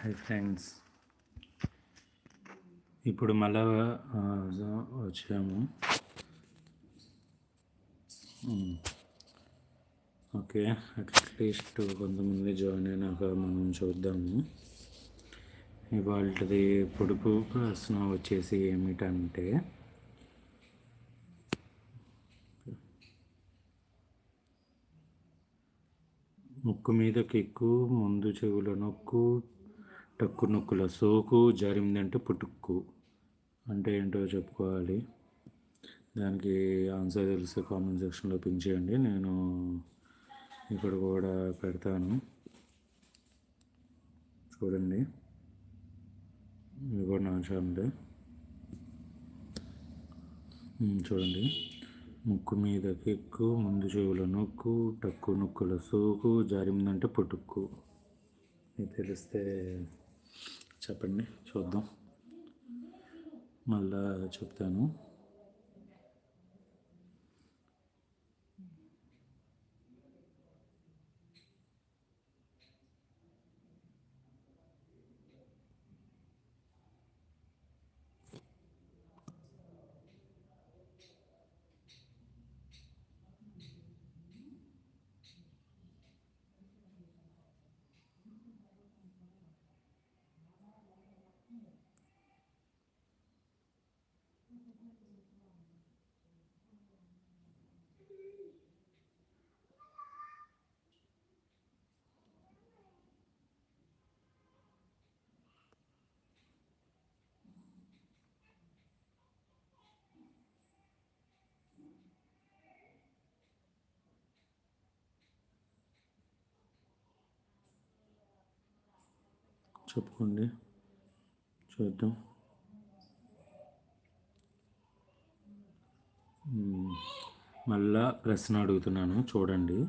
Hi friends. ఇప్పుడు మళ్ళా వచ్చాము. ఓకే అట్లీస్ట్ కొంతమంది జాయిన్ అయినాక మనం చూద్దాము. ఇవాళది పొడుపు ప్రశ్న వచ్చేసి ఏమిటంటే ముక్కు మీద కిక్కు ముందు చెవుల నొక్కు టక్కు నొక్కుల సోకు జారిందంటే పుట్టుక్కు అంటే ఏంటో చెప్పుకోవాలి. దానికి ఆన్సర్ తెలిస్తే కామెంట్ సెక్షన్లో పెంచేయండి చేయండి. నేను ఇక్కడ కూడా పెడతాను. చూడండి. ఇది కూడా నా ఛానల్. చూడండి. ముక్కు మీద కెక్కు ముందు చెవుల నొక్కు టక్కు నొక్కుల సోకు జారిందంటే పుట్టుక్కు మీకు తెలిస్తే చెప్పండి చూద్దాం. మళ్ళా చెప్తాను. చెప్పుకోండి. చూద్దాం. మళ్ళా ప్రశ్న అడుగుతున్నాను చూడండి.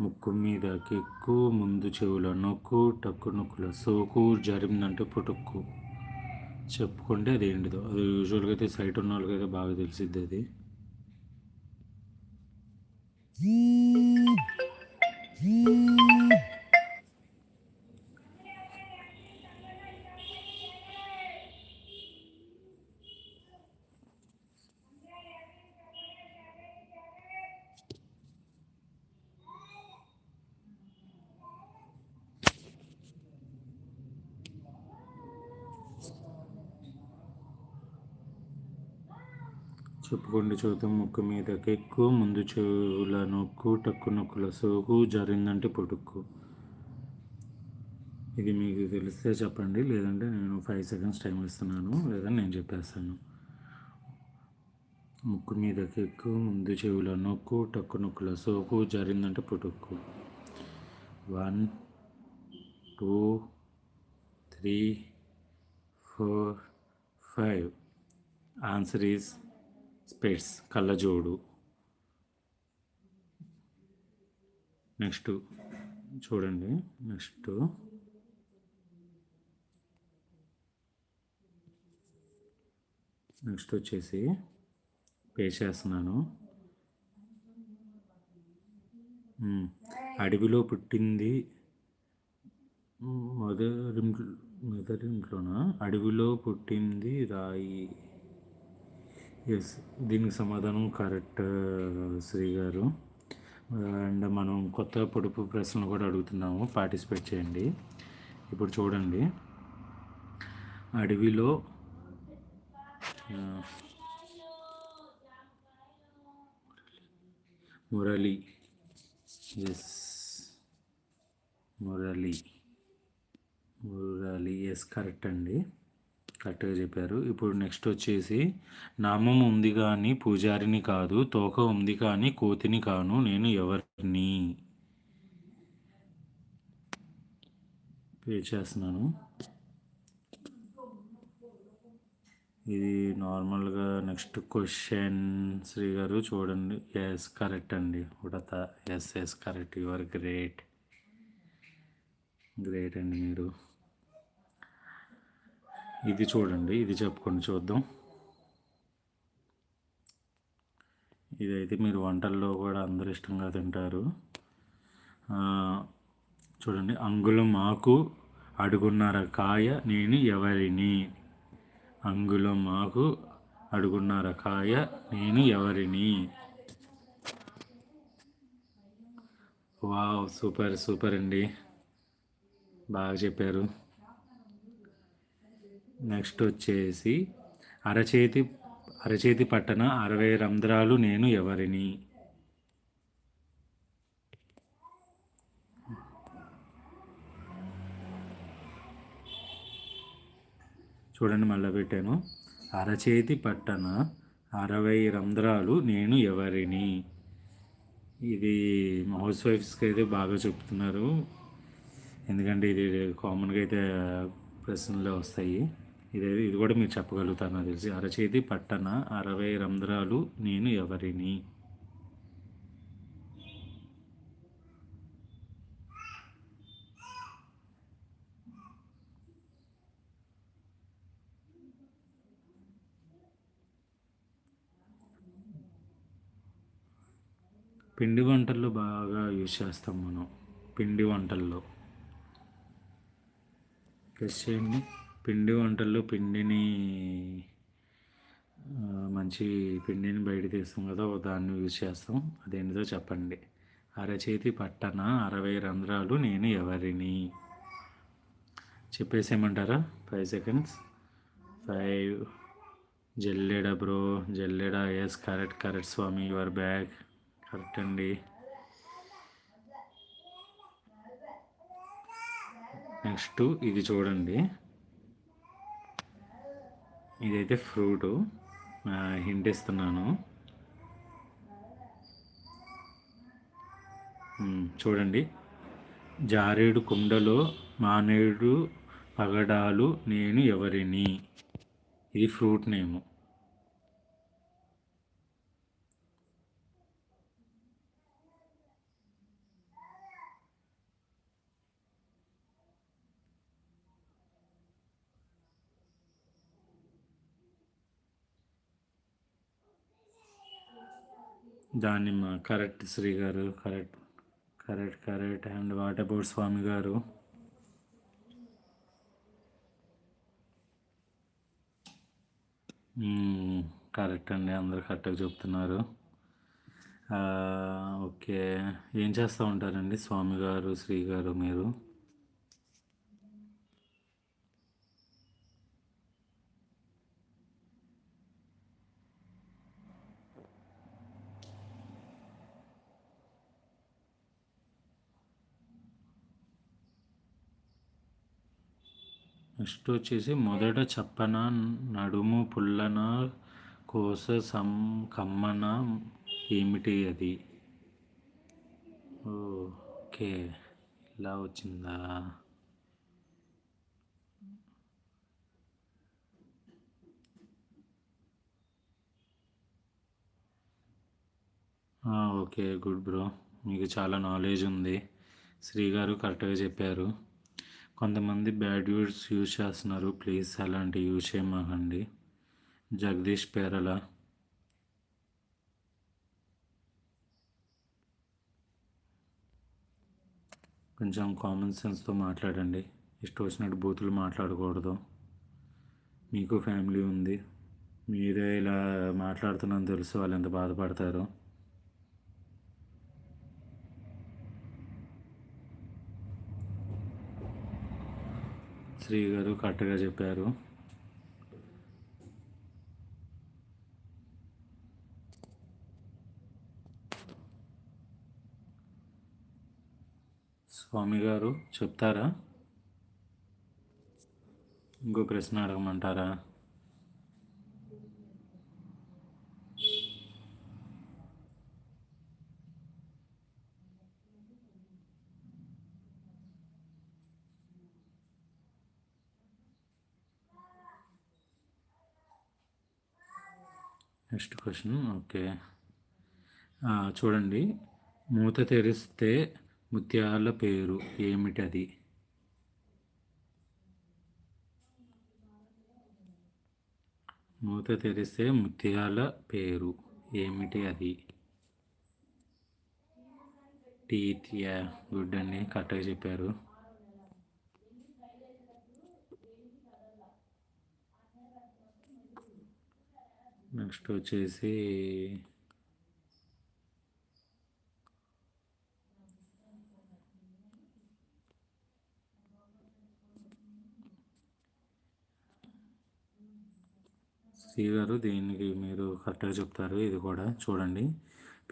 ముక్కు మీద కెక్కు ముందు చెవుల నొక్కు టక్కు నొక్కుల సోకు జరిమిందంటే పుటుక్కు. చెప్పుకుంటే అది ఏంటిదో. అది యూజువల్గా అయితే సైట్ ఉన్న వాళ్ళకైతే బాగా తెలిసిద్ది అది. చెప్పుకోండి చూద్దాం ముక్కు మీద కెక్కు ముందు చెవుల నొక్కు టక్కు నొక్కుల సోకు జరిగిందంటే పుటుక్కు ఇది మీకు తెలిస్తే చెప్పండి లేదంటే నేను ఫైవ్ సెకండ్స్ టైం ఇస్తున్నాను లేదా నేను చెప్పేస్తాను. ముక్కు మీద కెక్కు ముందు చెవుల నొక్కు టక్కు నొక్కుల సోకు జరిగిందంటే పుటుక్కు one two three four five answer is specs కళ్ళజోడు. నెక్స్ట్ చూడండి నెక్స్ట్. నెక్స్ట్ వచ్చేసి పే చేస్తున్నాను. అడవిలో పుట్టింది మొదరింట్లో మదర్ అడవిలో పుట్టింది రాయి. ఎస్ దీనికి సమాధానం కరెక్ట్ uh, శ్రీ గారు. అండ్ మనం కొత్త పొడుపు ప్రశ్నలు కూడా అడుగుతున్నాము. పార్టిసిపేట్ చేయండి. ఇప్పుడు చూడండి. అడవిలో uh, Murali. Yes Murali. Murali yes correct అండి. కరెక్ట్గా చెప్పారు. ఇప్పుడు నెక్స్ట్ వచ్చేసి నామం ఉంది కానీ పూజారిని కాదు తోక ఉంది కానీ కోతిని కాను నేను ఎవరిని? పే చేస్తున్నాను. ఇది నార్మల్గా నెక్స్ట్ క్వశ్చన్ శ్రీ గారు చూడండి. ఎస్ కరెక్ట్ అండి. ఉడత. Yes yes correct. You are great. Great అండి మీరు. ఇది చూడండి ఇది చెప్పుకొని చూద్దాం. ఇదైతే మీరు వంటల్లో కూడా అందరు ఇష్టంగా తింటారు. చూడండి అంగుళం ఆకు అడుగున్నర కాయ నేను ఎవరిని? అంగుళం మాకు అడుగున్నర కాయ నేను ఎవరిని? వావ్ సూపర్ సూపర్ అండి. బాగా చెప్పారు. నెక్స్ట్ వచ్చేసి అరచేతి అరచేతి పట్టణ అరవై రంధ్రాలు నేను ఎవరిని? చూడండి మళ్ళీ పెట్టాను. అరచేతి పట్టణ అరవై రంధ్రాలు నేను ఎవరిని? ఇది హౌస్ వైఫ్స్కి అయితే బాగా చెప్తున్నారు. ఎందుకంటే ఇది కామన్గా అయితే ప్రశ్నలు వస్తాయి. ఇది ఇది కూడా మీరు చెప్పగలుగుతారు నాకు తెలిసి. అరచేతి పట్టణ అరవై రంధ్రాలు నేను ఎవరిని? పిండి వంటల్లో బాగా యూజ్ చేస్తాం మనం. పిండి వంటల్లో. గెస్ చేయండి పిండి వంటల్లో పిండిని మంచి పిండిని బయట తీస్తాం కదా దాన్ని యూజ్ చేస్తాం. అదేంటిదో చెప్పండి. అరచేతి పట్టణ అరవై రంధ్రాలు నేను ఎవరిని? చెప్పేసేయమంటారా? ఫైవ్ సెకండ్స్ ఫైవ్ జల్లెడ బ్రో జల్లెడ yes correct correct Swami your bag correct అండి. నెక్స్ట్ ఇది చూడండి. ఇదైతే ఫ్రూటు. హింట్ ఇస్తున్నాను. చూడండి. జారేడు కుండలో మానేడు పగడాలు నేను ఎవరిని? ఇది ఫ్రూట్ నేము. దానిమ్మ కరెక్ట్ శ్రీ గారు correct correct correct. And what about Swami గారు? కరెక్ట్ అండి. అందరు కరెక్ట్గా చెప్తున్నారు. ఓకే. ఏం చేస్తూ ఉంటారండి స్వామి గారు శ్రీ గారు మీరు? నెక్స్ట్ వచ్చేసి మొదట చప్పన నడుము పుల్లన కోస సం కమ్మన ఏమిటి అది? ఓకే ఇలా వచ్చిందా? Okay good bro. మీకు చాలా నాలెడ్జ్ ఉంది. శ్రీ గారు కరెక్ట్గా చెప్పారు. కొంతమంది బ్యాడ్ వర్డ్స్ యూజ్ చేస్తున్నారు. ప్లీజ్ అలాంటి యూజ్ చేయమాకండి. జగదీష్ పేరల. కొంచెం కామన్ సెన్స్తో మాట్లాడండి. ఇష్టం వచ్చినట్టు బూతులు మాట్లాడకూడదు. మీకు ఫ్యామిలీ ఉంది. మీరే ఇలా మాట్లాడుతున్నాను తెలుసు. వాళ్ళు ఎంత బాధపడతారో? శ్రీ గారు కరెక్ట్గా చెప్పారు. స్వామి గారు చెప్తారా? ఇంకో ప్రశ్న అడగమంటారా? నెక్స్ట్ క్వశ్చన్ ఓకే చూడండి. మూత తెరిస్తే ముత్యాల పేరు ఏమిటది? మూత తెరిస్తే ముత్యాల పేరు ఏమిటి అది టీత్ యా గుడ్ అండి కరెక్ట్గా చెప్పారు. నెక్స్ట్ వచ్చేసి శ్రీ గారు దీనికి మీరు కరెక్ట్గా చెప్తారు. ఇది కూడా చూడండి.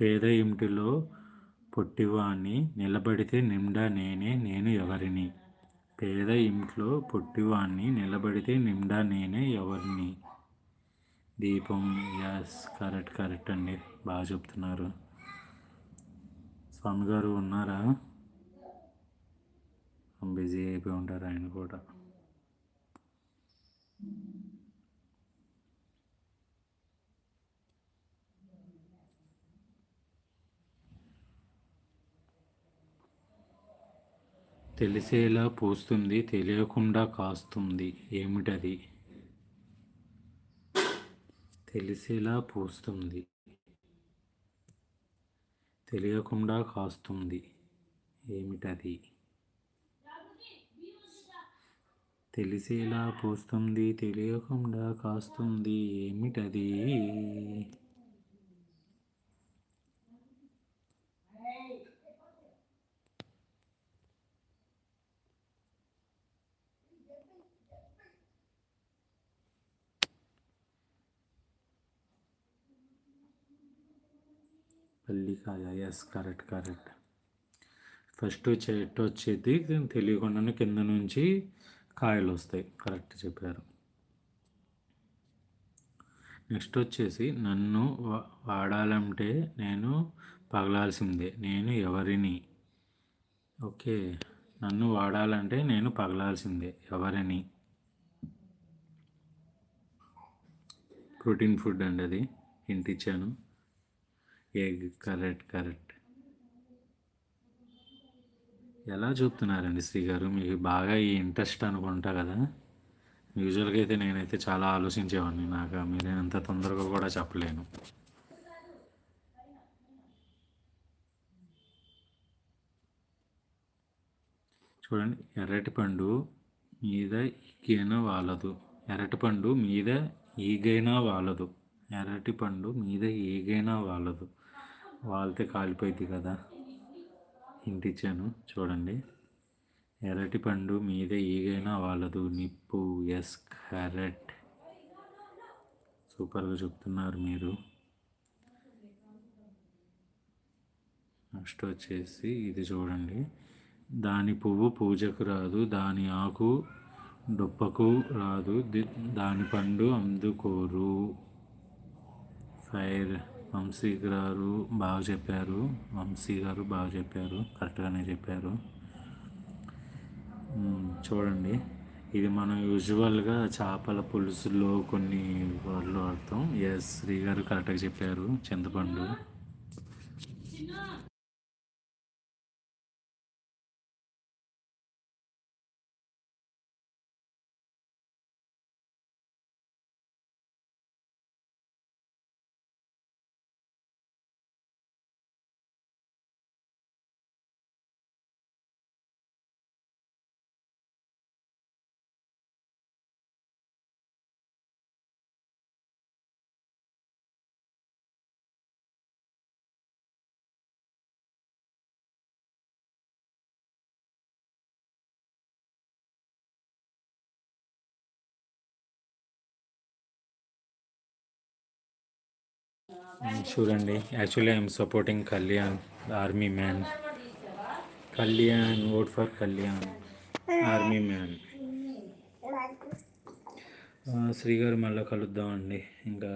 పేద ఇంటిలో పొట్టివాణ్ణి నిలబడితే నిండా నేనే నేను ఎవరిని? పేద ఇంట్లో పొట్టివాణ్ణి నిలబడితే నిండా నేనే ఎవరిని? దీపం యాస్ కరెక్ట్ కరెక్ట్ అండి. బాగా చెప్తున్నారు. స్వామి గారు ఉన్నారా? బిజీ అయిపోయి ఉంటారు ఆయన కూడా. తెలిసేలా పూస్తుంది తెలియకుండా కాస్తుంది. ఏమిటది? తెలిసేలా పూస్తుంది. తెలియకుండా కాస్తుంది. ఏమిటది? తెలిసేలా పూస్తుంది తెలియకుండా కాస్తుంది ఏమిటది? పల్లికాయ ఎస్ కరెక్ట్ కరెక్ట్ ఫస్ట్ చెట్టు వచ్చేది తెలియకుండానే కింద నుంచి కాయలు వస్తాయి. కరెక్ట్ చెప్పారు. నెక్స్ట్ వచ్చేసి నన్ను వాడాలంటే నేను పగలాల్సిందే. నేను ఎవరిని? ఓకే. నన్ను వాడాలంటే నేను పగలాల్సిందే. ఎవరిని? ప్రోటీన్ ఫుడ్ అండి అది. ఇంటిచ్చాను కరెక్ట్ కరెక్ట్ ఎలా చూపుతున్నారండి శ్రీ గారు? మీకు బాగా ఈ ఇంట్రెస్ట్ అనుకుంటా కదా? యూజువల్గా అయితే నేనైతే చాలా ఆలోచించేవాడిని. నాకు మీరు అంత తొందరగా కూడా చెప్పలేను. చూడండి ఎర్రటిపండు మీద ఈగైనా వాలదు. ఎర్రటిపండు మీద ఈగైనా వాలదు. ఎర్రటిపండు మీద ఈగైనా వాలదు. వాళ్తే కాలిపోయింది కదా. ఇంటిచ్చాను. చూడండి. ఎర్రటి పండు మీద ఈగైనా వాళ్ళదు. నిప్పు ఎస్ కరెక్ట్ సూపర్గా చెప్తున్నారు మీరు. నెక్స్ట్ వచ్చేసి ఇది చూడండి. దాని పువ్వు పూజకు రాదు. దాని ఆకు డొప్పకు రాదు. దాని పండు అందుకోరు. ఫైర్ వంశీ గారు బాగా చెప్పారు. వంశీ గారు బాగా చెప్పారు. కరెక్ట్గానే చెప్పారు. చూడండి. ఇది మనం యూజువల్గా చేపల పులుసులో కొన్ని వాళ్ళు వాడతాం. ఎస్ శ్రీ గారు కరెక్ట్గా చెప్పారు. చింతపండు. చూడండి. Actually I'm supporting Kalyan army man Kalyan vote for Kalyan army man శ్రీగారు మళ్ళీ కలుద్దామండి ఇంకా